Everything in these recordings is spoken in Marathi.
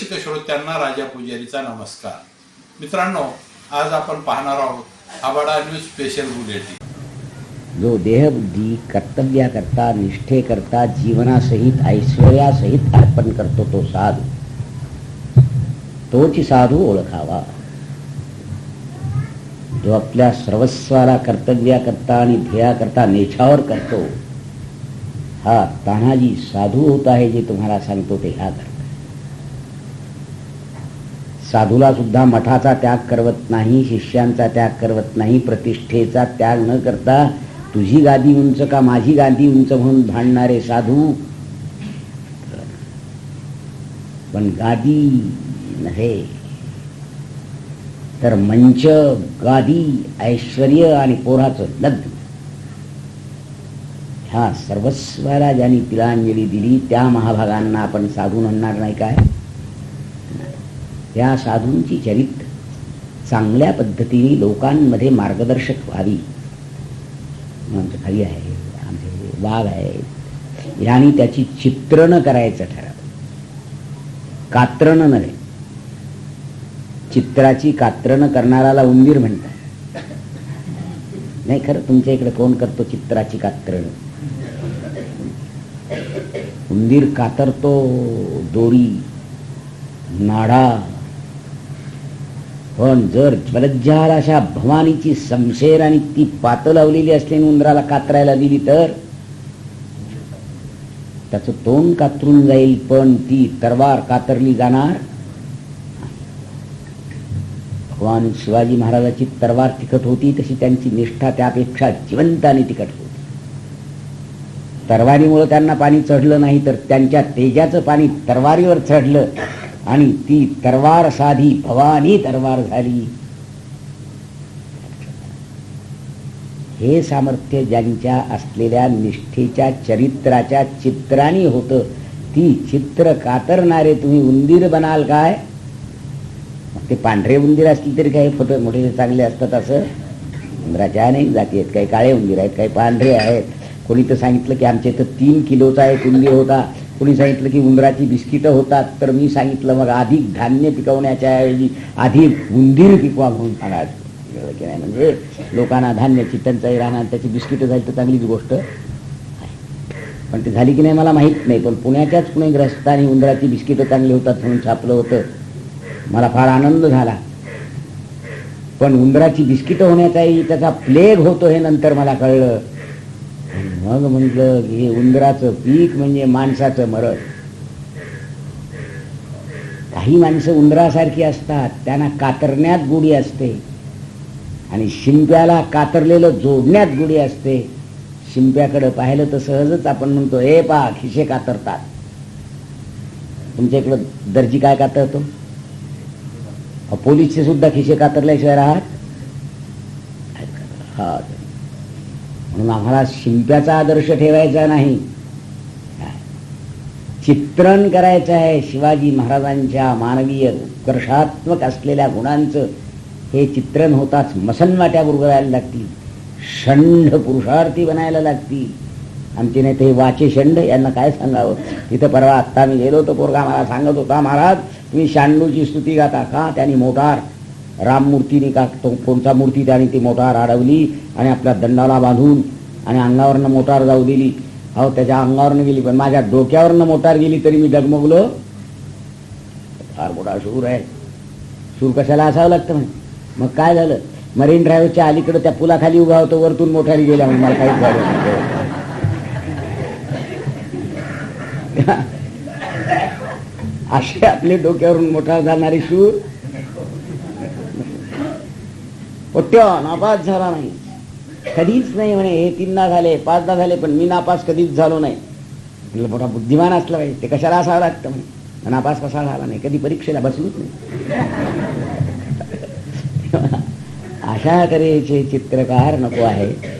रसिक श्रोत्यांना राजा पुजारीचा नमस्कार. मित्रांनो आज आपण पाहणार आहोत आबाडा न्यूज स्पेशल बुलेटिन जो देहबुद्धी कर्तव्याकरता निष्ठेकरता जीवनासहित ऐश्वर्यासहित अर्पण करतो तो साधू. तोच साधू ओळखावा. जो आपल्या सर्वस्वाला कर्तव्याकरता आणि ध्येयाकरता नेछावर करतो हा तानाजी साधू होत आहे जे तुम्हाला सांगतो ते ह्या करता. साधूला सुद्धा मठाचा त्याग करवत नाही शिष्यांचा त्याग करवत नाही प्रतिष्ठेचा त्याग न करता तुझी गादी उंच का माझी गादी उंच म्हणून भांडणारे साधू? पण गादी नव्हे. तर मंच गादी ऐश्वर आणि पोराचं लग्न. ह्या सर्वस्वाला ज्यांनी तिलांजली दिली त्या महाभागांना आपण साधू म्हणणार नाही काय? या साधूंची चरित्र चांगल्या पद्धतीने लोकांमध्ये मार्गदर्शक व्हावी. आमचं खाली आहे आमचे वाघ आहेत. यांनी त्याची चित्रण करायचं ठरवलं कात्रण नव्हे. चित्राची कात्रण करणाराला उंदीर म्हणतात. नाही खरं तुमच्या इकडे कोण करतो चित्राची कात्रण उंदीर कातरतो दोरी नाडा पण जर ज्वलज्जाल अशा भवानीची समशेर आणि ती पात लावलेली असलेली उंदराला कातरायला दिली तर? त्याचं तोंड कातरून जाईल पण ती तरवार कातरली जाणार? भगवान शिवाजी महाराजाची तरवार तिखट होती तशी त्यांची निष्ठा त्यापेक्षा जिवंत आणि तिखट होती. तरवारीमुळे त्यांना पाणी चढलं नाही तर त्यांच्या तेजाचं पाणी तरवारीवर चढलं. आणि ती तरवार साधी भवानी तरवार झाली. हे सामर्थ्य ज्यांच्या असलेल्या निष्ठेच्या चरित्राच्या चित्रानी होतं ती चित्र कातरणारे तुम्ही उंदीर बनाल काय? ते पांढरे उंदीर असतील तरी काही फोटो मोठे चांगले असतात असं? उंदराच्या अनेक जाती आहेत काही काळे उंदीर आहेत काही पांढरे आहेत. कोणी तर सांगितलं की आमच्या इथं तीन किलोचा एक उंदीर होता. कोणी सांगितलं की उंदराची बिस्किटं होतात तर मी सांगितलं मग अधिक धान्य पिकवण्याच्या ऐवजी आधी उंदीर पिकवा म्हणून सांगायचं की नाही म्हणजे लोकांना धान्याची टंचाई राहणार त्याची बिस्किटं झाली तर चांगलीच गोष्ट आहे. पण ते झाली की नाही मला माहीत नाही पण पुण्याच्याच पुणे ग्रस्तानी उंदराची बिस्किटं चांगली होतात म्हणून छापलं होतं. मला फार आनंद झाला. पण उंदराची बिस्किटं होण्याचाही त्याचा प्लेग होतो हे नंतर मला कळलं. मग म्हटलं हे उंदराचं पीक म्हणजे माणसाचं मरण. काही माणसं उंदरासारखी असतात त्यांना कातरण्यात गुढी असते. आणि शिंप्याला कातरलेलं जोडण्यात गुढी असते. शिंप्याकडे पाहिलं तर सहजच आपण म्हणतो हे पा खिशे कातरतात. तुमच्या इकडं दर्जी काय कातरतो? पोलीसचे सुद्धा खिशे कातरल्याशिवाय राहत? हा म्हणून आम्हाला शिंप्याचा आदर्श ठेवायचा नाही. चित्रण करायचं आहे शिवाजी महाराजांच्या मानवीय उत्कर्षात्मक असलेल्या गुणांचं. हे चित्रण होताच मसनवाट्या बुरगळायला लागतील. षंड पुरुषार्थी बनायला लागतील. आमचे नाही ते वाचे षंड यांना काय सांगावं? तिथं परवा आत्ता मी गेलो होतो पोरगा मला सांगत होता महाराज तुम्ही शांडूची स्तुती गाता का? त्यांनी मोटार राम मूर्तीने का तो कोणता मूर्ती त्याने ती मोटार अडवली आणि आपल्या दंडाला बांधून आणि अंगावरनं मोटार जाऊ दिली. अहो त्याच्या अंगावरनं गेली पण माझ्या डोक्यावरनं मोटार गेली तरी मी डगमगलो फार मोठा सूर आहे. सूर कशाला असावं लागतं म्हणे? मग काय झालं? मरीन ड्रायव्हरच्या अलीकडे त्या पुलाखाली उभा होतो वरतून मोटारी गेल्या म्हणून मला काहीच झालं असे आपले डोक्यावरून मोठा जाणारी सूर पट्ट्य नापास झाला नाही. कधीच नाही म्हणे हे तीनदा झाले पाचदा झाले पण मी नापास कधीच झालो नाही. म्हटलं मोठा बुद्धिमान असला पाहिजे ते कशाला असावं लागतं म्हणे? नापास कसा झाला नाही कधी परीक्षेला बसलोच नाही. अशा तऱ्हेचे चित्रकार नको आहे.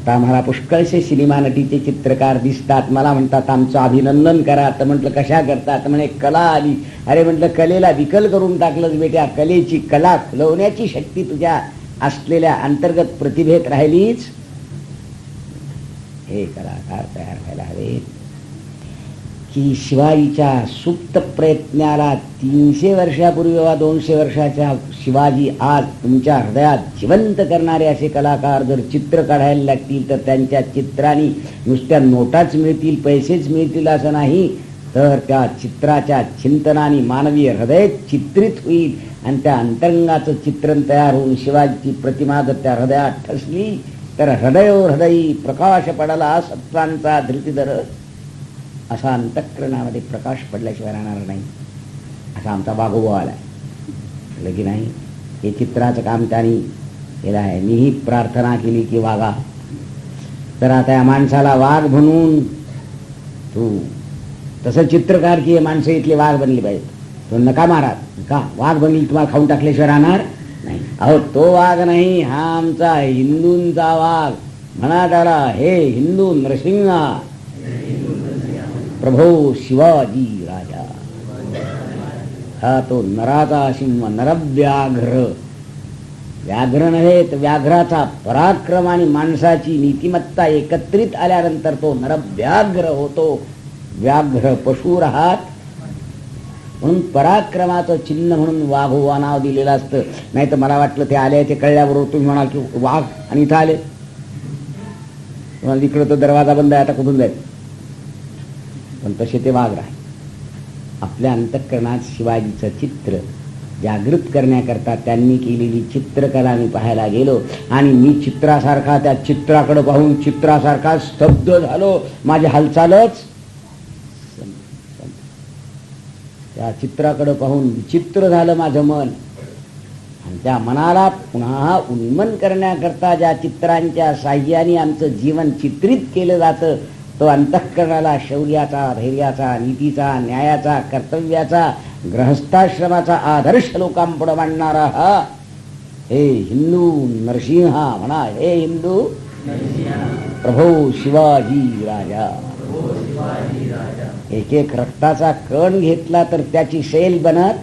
आता आम्हाला पुष्कळसे सिनेमा नटीचे चित्रकार दिसतात. मला म्हणतात आमचं अभिनंदन करा. तर म्हटलं कशा करतात? म्हणे कला आली. अरे म्हटलं कलेला विकल करून टाकलंच बेट्या. कलेची कला खुलवण्याची शक्ती तुझ्या असलेल्या अंतर्गत प्रतिभेत राहिलीच. हे कलाकार तयार व्हायला हवे की शिवाजीच्या सुप्त प्रयत्नाला तीनशे वर्षापूर्वी वा दोनशे वर्षाच्या शिवाजी आज तुमच्या हृदयात जिवंत करणारे असे कलाकार जर चित्र काढायला लागतील तर त्यांच्या चित्राने नुसत्या नोटाच मिळतील पैसेच मिळतील असं नाही. तर त्या चित्राच्या चिंतनाने मानवी हृदय चित्रित होईल आणि त्या अंतरंगाचं चित्रण तयार होऊन शिवाजीची प्रतिमा जर त्या हृदयात ठसली तर हृदयो हृदयी प्रकाश पडला सत्वांचा धृतीधर असा अंतःकरणामध्ये प्रकाश पडल्याशिवाय राहणार नाही. असा आमचा बागोबा आलाय आहे की नाही हे चित्राचं काम त्यांनी केलं आहे. मीही प्रार्थना केली की वागा. तर आता या माणसाला वाघ म्हणून तू तसं चित्रकार की हे माणसं इथले वाघ बनली पाहिजे तो नका मारा. का? वाघ बनली तुम्हाला खाऊन टाकल्याशिवाय राहणार नाही. अहो तो वाघ नाही हा आमचा हिंदूंचा वाघ. म्हणा त्याला हे हिंदू नृसिंहा प्रभो शिवाजी राजा। हा तो नराचा सिंह नरव्याघ्र। व्याघ्र नव्हे तर व्याघ्राचा पराक्रम आणि माणसाची नीतिमत्ता एकत्रित आल्यानंतर तो नरव्याघ्र होतो। व्याघ्र पशु राहत। म्हणून पराक्रमाचं चिन्ह म्हणून वाघोवा नाव दिलेलं असतं। नाही तर मला वाटलं ते आले ते कळल्याबरोबर तुम्ही म्हणाल की वाघ आणि इथं आले। इकडं तो दरवाजा बंद आहे आता कुठून जाईल? पण तसे ते वाघ आपल्या अंतःकरणात शिवाजीचं चित्र जागृत करण्याकरता त्यांनी केलेली चित्रकला मी पाहायला गेलो आणि मी चित्रासारखा त्या चित्राकडे पाहून चित्रासारखा स्तब्ध झालो. माझी हालचालच त्या चित्राकडे पाहून विचित्र झालं माझं मन. आणि त्या मनाला पुन्हा उन्मन करण्याकरता ज्या चित्रांच्या साह्याने आमचं जीवन चित्रित केलं जातं तो अंतःकरणाला शौर्याचा धैर्याचा नीतीचा न्यायाचा कर्तव्याचा ग्रहस्थाश्रमाचा आदर्श लोकांपुढे मांडणारा हा. हे हिंदू नरसिंहा म्हणा हे हिंदू प्रभो शिवाजी राजा. एक एक रक्ताचा कण घेतला तर त्याची सेल बनत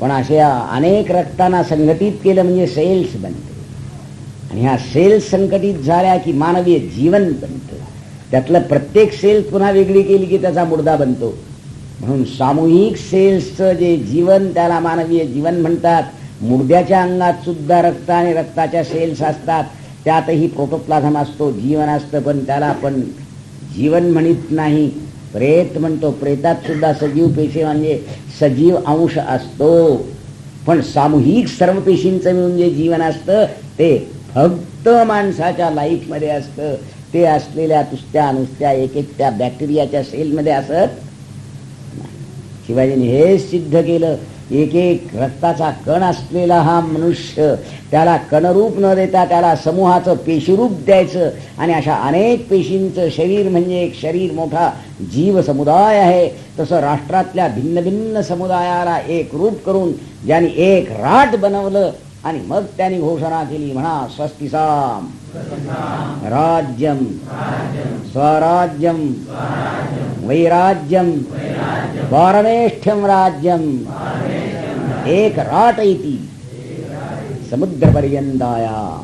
पण अशा अनेक रक्तांना संघटित केलं म्हणजे सेल्स बनते. आणि ह्या सेल्स संकटित झाल्या की मानवीय जीवन बनतं. त्यातलं प्रत्येक सेल्स पुन्हा वेगळी केली की त्याचा मुर्दा बनतो. म्हणून सामूहिक सेल्सचं जे जीवन त्याला मानवीय जीवन म्हणतात. मुर्द्याच्या अंगात सुद्धा रक्त आणि रक्ताच्या सेल्स असतात. त्यातही प्रोटोप्लाझम असतो जीवन असतं पण त्याला आपण जीवन म्हणत नाही. प्रेत म्हणतो. प्रेतात सुद्धा सजीव पेशी म्हणजे सजीव अंश असतो. पण सामूहिक सर्व पेशींचं मिळून जे जीवन असतं ते फक्त माणसाच्या लाईफमध्ये असतं. ते असलेल्या नुसत्या नुसत्या एक एक त्या बॅक्टेरियाच्या सेलमध्ये असत शिवाजीने हे सिद्ध केलं. एक एक रक्ताचा कण असलेला हा मनुष्य त्याला कणरूप न देता त्याला समूहाचं पेशीरूप द्यायचं आणि अशा अनेक पेशींचं शरीर म्हणजे एक शरीर मोठा जीव समुदाय आहे. तसं राष्ट्रातल्या भिन्न भिन्न समुदायाला एक रूप करून ज्यांनी एक राट बनवलं आणि मग त्यांनी घोषणा केली म्हणा स्वस्तिसाम राज्यम. स्वराज्यम. वैराज्यम. पारमेष्ठ्यम राज्यम. एक राट इति. समुद्रपर्यंताया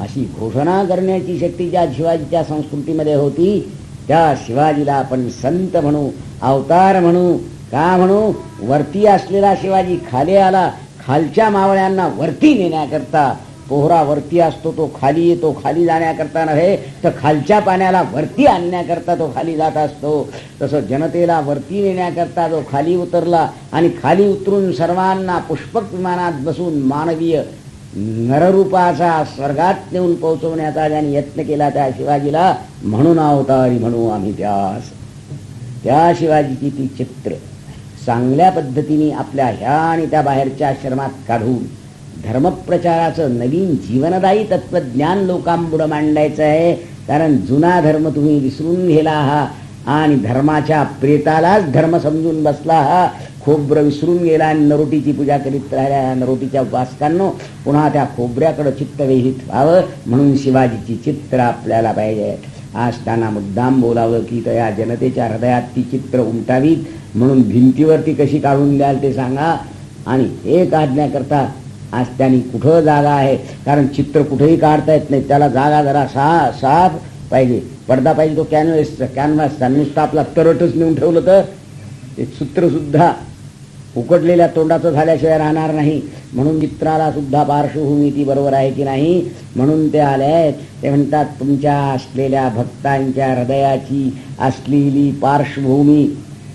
अशी घोषणा करण्याची शक्ती ज्या शिवाजीच्या संस्कृतीमध्ये होती त्या शिवाजीला आपण संत म्हणू अवतार म्हणू का म्हणू वरती असलेला शिवाजी खाली आला खालच्या मावळ्यांना वरती नेण्याकरता पोहरा वरती असतो तो खाली येतो खाली जाण्याकरता नव्हे तर खालच्या पाण्याला वरती आणण्याकरता तो खाली जात असतो. तसं जनतेला वरती नेण्याकरता जो खाली उतरला आणि खाली उतरून सर्वांना पुष्पक विमानात बसून मानवीय नररूपाचा स्वर्गात नेऊन पोहोचवण्याचा ज्याने यत्न केला त्या शिवाजीला म्हणून अवतारी म्हणू आम्ही त्यास. त्या शिवाजीची ती चित्र. चांगल्या पद्धतीने आपल्या ह्या आणि त्या बाहेरच्या आश्रमात काढून धर्मप्रचाराचं नवीन जीवनदायी तत्वज्ञान लोकांपुढं मांडायचं आहे. कारण जुना धर्म तुम्ही विसरून गेला आहात आणि धर्माच्या प्रेतालाच धर्म समजून बसला हा. खोबरं विसरून गेला आणि नरोटीची पूजा करीत राहिल्या नरोटीच्या उपासकांनो पुन्हा त्या खोबऱ्याकडं चित्त वेधित व्हावं म्हणून शिवाजीची चित्र आपल्याला पाहिजे. आज त्यांना मुद्दाम बोलावं की त्या जनतेच्या हृदयात ती चित्र उमटावीत. म्हणून भिंतीवरती कशी काढून द्याल ते सांगा. आणि हे काढण्याकरता आज त्यांनी कुठं जागा आहे? कारण चित्र कुठेही काढता येत नाही. त्याला जागा जरा सा साफ पाहिजे. पडदा पाहिजे तो कॅनव्हसचा कॅनव्हासचा नुसता आपला तरटच नेऊन ठेवलं तर. ते सूत्रसुद्धा उकटलेल्या उकडलेल्या तोंडाचं झाल्याशिवाय राहणार नाही. म्हणून मित्राला सुद्धा पार्श्वभूमी ती बरोबर आहे की नाही? म्हणून ते आले ते म्हणतात तुमच्या असलेल्या भक्तांच्या हृदयाची असलेली पार्श्वभूमी.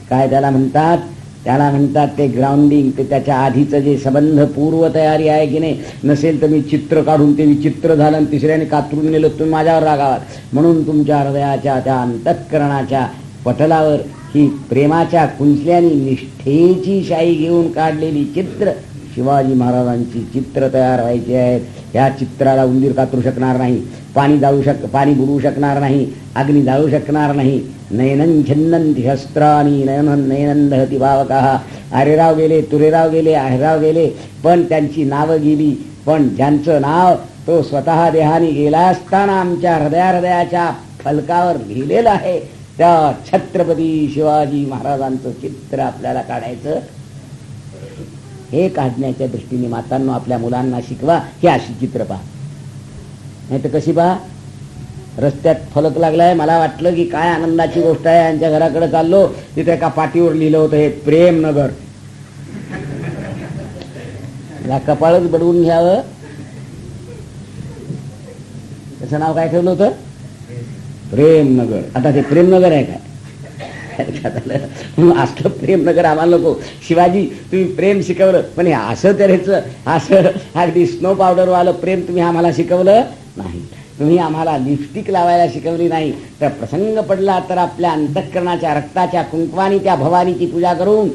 काय त्याला म्हणतात? त्याला म्हणतात ते ग्राउंडिंग ते त्याच्या आधीचं जे संबंध पूर्व तयारी आहे की नाही? नसेल तर मी चित्र काढून ते विचित्र झालं आणि तिसऱ्याने कातरून नेलं तुम्ही माझ्यावर रागावाल म्हणून तुमच्या हृदयाच्या त्या अंतःकरणाच्या पटलावर ही प्रेमाच्या कुंचल्याने निष्ठेची शाई घेऊन काढलेली चित्र शिवाजी महाराजांची चित्र तयार व्हायची आहेत. या चित्राला उंदीर कातरू शकणार नाही पाणी जाळू शक पाणी बुडवू शकणार नाही अग्नी जाळू शकणार नाही. नयनं छन्नंती शस्त्रानी नयन नयनंदहती भावका. आरेराव गेले तुरेराव गेले आहेराव गेले पण त्यांची नावं गेली. पण ज्यांचं नाव तो स्वतः देहाने गेला असताना आमच्या हृदया हृदयाच्या फलकावर लिहिलेलं आहे. त्या छत्रपती शिवाजी महाराजांचं चित्र आपल्याला काढायचं. हे काढण्याच्या दृष्टीने मातांनो आपल्या मुलांना शिकवा ही अशी चित्र पहा. नाही तर कशी पहा? रस्त्यात फलक लागलाय मला वाटलं की काय आनंदाची गोष्ट आहे यांच्या घराकडे चाललो तिथे एका पाठीवर लिहिलं होतं हे प्रेमनगर. या कपाळच बडवून घ्यावं. त्याचं नाव काय ठेवलं होतं? प्रेमनगर. आता ते प्रेमनगर आहे काय? असलं प्रेमनगर आम्हाला नको. शिवाजी तुम्ही प्रेम शिकवलं. पण हे असं तऱ्हेचं असं अगदी स्नो पावडरवालं प्रेम तुम्ही आम्हाला शिकवलं नाही. तुम्ही आम्हाला लिपस्टिक लावायला शिकवली नाही. तर प्रसंग पडला तर आपल्या अंतःकरणाच्या रक्ताच्या कुंकवानी त्या भवानीची पूजा करून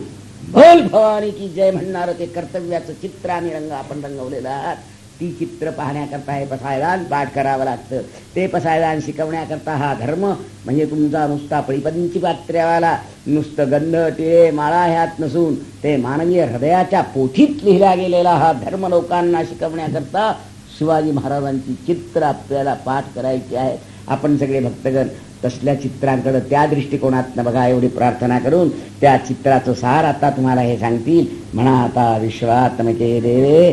भल भवानी की जय म्हणणार ते कर्तव्याचं चित्र आणि रंग आपण रंगवलेलं आहात. ती चित्र पाहण्याकरता हे पसायदान पाठ करावं लागतं. ते पसायदान शिकवण्याकरता हा धर्म म्हणजे तुमचा नुसता पळीपंची पात्र्यावाला नुसतं गंध टिळे माळा ह्यात नसून ते मानवीय हृदयाच्या पोथीत लिहिला गेलेला हा धर्म लोकांना शिकवण्याकरता शिवाजी महाराजांची चित्र आपल्याला पाठ करायची आहे. आपण सगळे भक्तगण तसल्या चित्रांकडे त्या दृष्टिकोनातनं बघा एवढी प्रार्थना करून त्या चित्राचं सार आता तुम्हाला हे सांगतील. म्हणा आता विश्वात्मके देवे